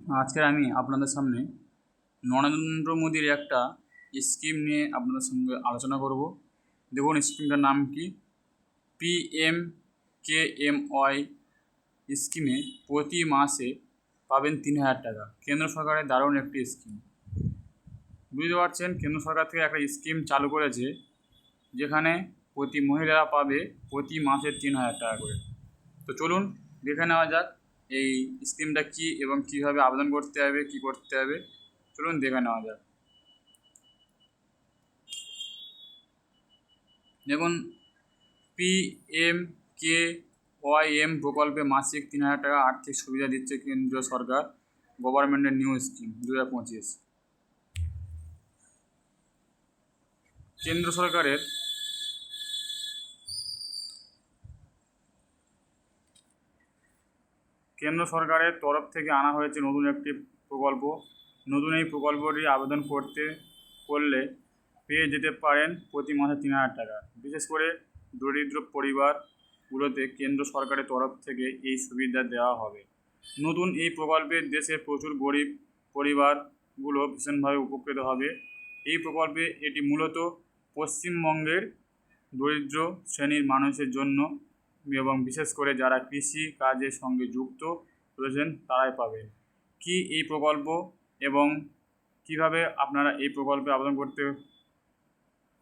আজকে আমি আপনাদের সামনে নরেন্দ্র মোদীর একটা স্কিম নিয়ে আপনাদের সঙ্গে আলোচনা করব। দেখুন, স্কিমটার নাম কি? P M K M Y স্কিমে প্রতি মাসে পাবেন তিন হাজার টাকা। কেন্দ্র সরকারের দারুণ একটি স্কিম। বুঝতে পারছেন? কেন্দ্র সরকার থেকে একটা স্কিম চালু করেছে, যেখানে প্রতি মহিলারা পাবে প্রতি মাসে তিন হাজার টাকা করে। তো চলুন, দেখে নেওয়া যাক এই স্কিমটা কী এবং কীভাবে আবেদন করতে হবে, কী করতে হবে, চলুন দেখে নেওয়া যাক। দেখুন P M K Y M প্রকল্পে মাসিক তিন হাজার টাকা আর্থিক সুবিধা দিচ্ছে কেন্দ্রীয় সরকার গভর্নমেন্টের নিউ স্কিম দু হাজার পঁচিশ। কেন্দ্র সরকারের কেন্দ্র সরকারের তরফ থেকে আনা হয়েছে নতুন একটি প্রকল্প। নতুন এই প্রকল্পটি আবেদন করতে, করলে পেয়ে যেতে পারেন প্রতি মাসে তিন হাজার টাকা। বিশেষ করে দরিদ্র পরিবারগুলোতে কেন্দ্র সরকারের তরফ থেকে এই সুবিধা দেওয়া হবে। নতুন এই প্রকল্পে দেশের প্রচুর গরিব পরিবারগুলো ভীষণভাবে উপকৃত হবে। এই প্রকল্পে এটি মূলত পশ্চিমবঙ্গের দরিদ্র শ্রেণির মানুষের জন্য এবং বিশেষ করে যারা কৃষি কাজের সঙ্গে যুক্ত রয়েছেন, তারাই পাবে। কি এই প্রকল্প এবং কীভাবে আপনারা এই প্রকল্পে আবেদন করতে,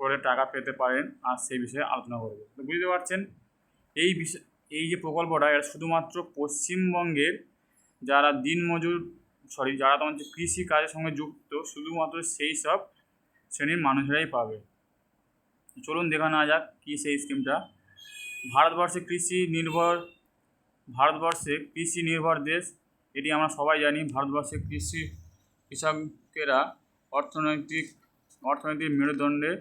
করে টাকা পেতে পারেন আর সেই বিষয়ে আলোচনা করব। তো বুঝতে পারছেন, এই বিষয় এই যে প্রকল্পটা, এটা শুধুমাত্র পশ্চিমবঙ্গের যারা দিনমজুর, সরি, যারা তোমার কৃষি কাজের সঙ্গে যুক্ত, শুধুমাত্র সেই সব শ্রেণির মানুষেরাই পাবে। চলুন দেখা না যাক কী সেই স্কিমটা ভারতবর্ষে কৃষি নির্ভর, ভারতবর্ষে কৃষি নির্ভর দেশ। এটি আমরা সবাই জানি, ভারতবর্ষে কৃষি কৃষকেরা অর্থনৈতিক অর্থনৈতিক মেরুদণ্ডে,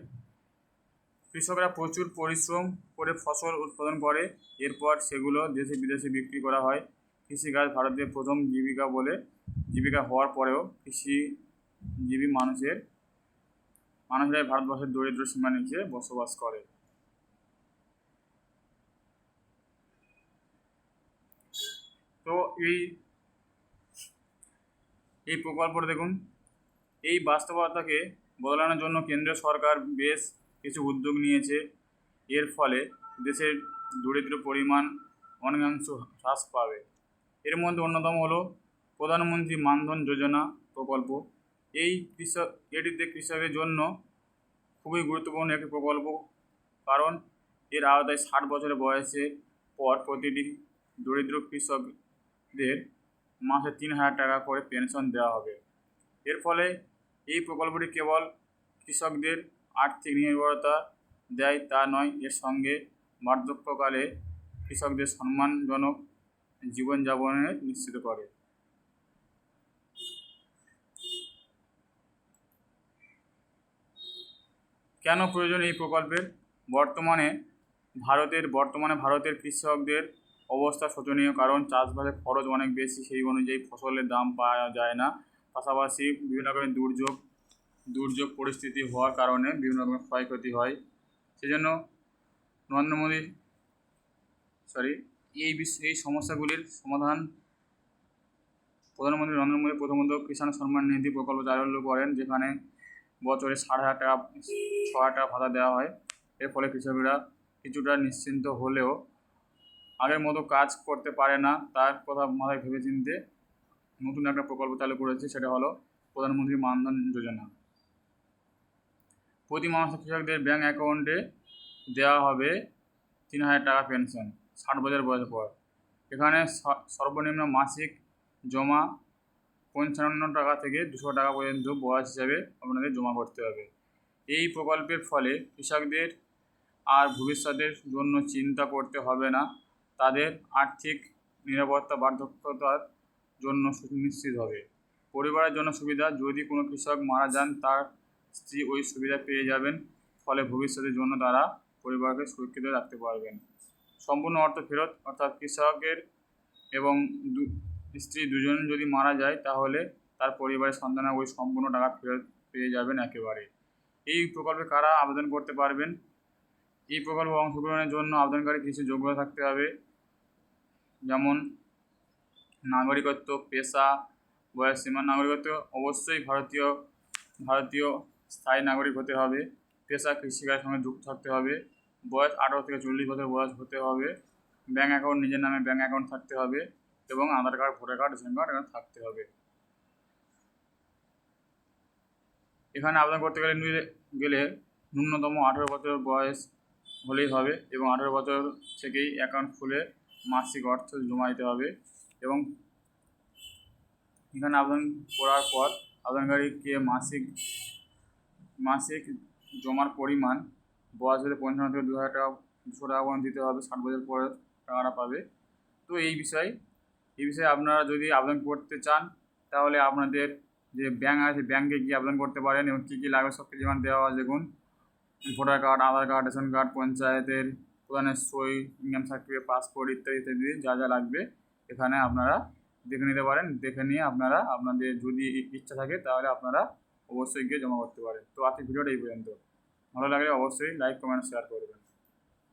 কৃষকরা প্রচুর পরিশ্রম করে ফসল উৎপাদন করে, এরপর সেগুলো দেশে বিদেশে বিক্রি করা হয়। কৃষিকাজ ভারতের প্রথম জীবিকা বলে জীবিকা হওয়ার পরেও কৃষিজীবী মানুষের, মানুষরাই ভারতবর্ষের দরিদ্র সীমা নিচে বসবাস করে। তো এই এই প্রকল্পটা দেখুন, এই বাস্তবতাকে বদলানোর জন্য কেন্দ্রীয় সরকার বেশ কিছু উদ্যোগ নিয়েছে। এর ফলে দেশের দরিদ্র পরিমাণ অনেকাংশ হ্রাস পাবে। এর মধ্যে অন্যতম হলো প্রধানমন্ত্রী মানধন যোজনা প্রকল্প। এই কৃষক, এটিতে কৃষকের জন্য খুবই গুরুত্বপূর্ণ একটি প্রকল্প, কারণ এর আওতায় ষাট বছরের বয়সে পর প্রতিটি দরিদ্র কৃষকদের মাসে তিন হাজার টাকা করে পেনশন দেওয়া হবে। এর ফলে এই প্রকল্পটি কেবল কৃষকদের আর্থিক নির্ভরতা দেয় তা নয়, এর সঙ্গে বার্ধক্যকালে কৃষকদের সম্মানজনক জীবনযাপনের নিশ্চিত করে। কেন প্রয়োজন এই প্রকল্পের? বর্তমানে ভারতের বর্তমানে ভারতের কৃষকদের অবস্থা শোচনীয়, কারণ চাষবাসের খরচ অনেক বেশি, সেই অনুযায়ী ফসলের দাম পাওয়া যায় না। পাশাপাশি বিভিন্ন রকমের দুর্যোগ দুর্যোগ পরিস্থিতি হওয়ার কারণে বিভিন্ন রকমের ক্ষয়ক্ষতি হয়। সেজন্য নরেন্দ্র মোদী সরি এই এই সমস্যাগুলির সমাধান প্রধানমন্ত্রী নরেন্দ্র মোদী প্রথমত কিষাণ সম্মান নিধি প্রকল্প চালু করেন, যেখানে বছরে ষাট হাজার টাকা, ছ হাজার টাকা ভাতা দেওয়া হয়। এর ফলে কৃষকরা কিছুটা নিশ্চিন্ত হলেও আগের মতো কাজ করতে পারে না। তার কথা মাথায় ভেবে চিনতে নতুন একটা প্রকল্প চালু করেছে, সেটা হলো প্রধানমন্ত্রী মানধন যোজনা। প্রতি মাসে কৃষকদের ব্যাঙ্ক অ্যাকাউন্টে দেওয়া হবে তিন হাজার টাকা পেনশন, ষাট বছর বয়সের পর। এখানে সর্বনিম্ন মাসিক জমা পঞ্চান্ন টাকা থেকে দুশো টাকা পর্যন্ত বয়স হিসাবে আপনাদের জমা করতে হবে। এই প্রকল্পের ফলে কৃষকদের আর ভবিষ্যতের জন্য চিন্তা করতে হবে না। তাদের আর্থিক নিরাপত্তা বার্ধক্যতার জন্য সুনিশ্চিত হবে। পরিবারের জন্য সুবিধা, যদি কোনো কৃষক মারা যান, তার স্ত্রী ওই সুবিধা পেয়ে যাবেন, ফলে ভবিষ্যতের জন্য তারা পরিবারকে সুরক্ষিত রাখতে পারবেন। সম্পূর্ণ অর্থ ফেরত, অর্থাৎ কৃষকের এবং স্ত্রী দুজন যদি মারা যায়, তাহলে তার পরিবারের সন্তানের ওই সম্পূর্ণ টাকা ফেরত পেয়ে যাবেন একেবারে। এই প্রকল্পে কারা আবেদন করতে পারবেন? এই প্রকল্পে অংশগ্রহণের জন্য আবেদনকারী কিছু যোগ্যতা থাকতে হবে। যেমন নাগরিকত্ব, পেশা, বয়স সীমা নাগরিকত্ব, অবশ্যই ভারতীয় ভারতীয় স্থায়ী নাগরিক হতে হবে। পেশা, কৃষিকাজের সঙ্গে যুক্ত থাকতে হবে। বয়স আঠারো থেকে চল্লিশ বছর বয়স হতে হবে। ব্যাঙ্ক অ্যাকাউন্ট, নিজের নামে ব্যাঙ্ক অ্যাকাউন্ট থাকতে হবে এবং Aadhaar card, voter card, ration card এখানে থাকতে হবে। এখানে আবেদন করতে গেলে গেলে ন্যূনতম আঠেরো বছর বয়স হলেই হবে এবং আঠেরো বছর থেকেই অ্যাকাউন্ট খুলে মাসিক অর্থ জমা দিতে হবে এবং এখানে আবেদন করার পর আবেদনকারীকে মাসিক মাসিক জমার পরিমাণ বয়স হলে পঞ্চান্ন থেকে দু হাজার টাকা, দুশো টাকা পর্যন্ত দিতে হবে, ষাট বছর পরে টাকাটা পাবে। তো এই বিষয়, এই বিষয়ে আপনারা যদি আবেদন করতে চান, তাহলে আপনাদের যে ব্যাঙ্ক আছে ব্যাঙ্কে গিয়ে আবেদন করতে পারেন এবং কী কী লাগবে সব কিছু এখানে দেওয়া আছে। দেখুন, voter card, Aadhaar card, ration card, পঞ্চায়েতের প্রধানের সই, ইনকাম সার্টিফিকেট, পাসপোর্ট ইত্যাদি ইত্যাদি যা যা লাগবে, এখানে আপনারা দেখে নিতে পারেন। দেখে নিয়ে আপনারা, আপনাদের যদি ইচ্ছা থাকে তাহলে আপনারা অবশ্যই গিয়ে জমা করতে পারেন। তো আজকে ভিডিওটা এই পর্যন্ত। ভালো লাগলে অবশ্যই লাইক কমেন্ট শেয়ার করবেন।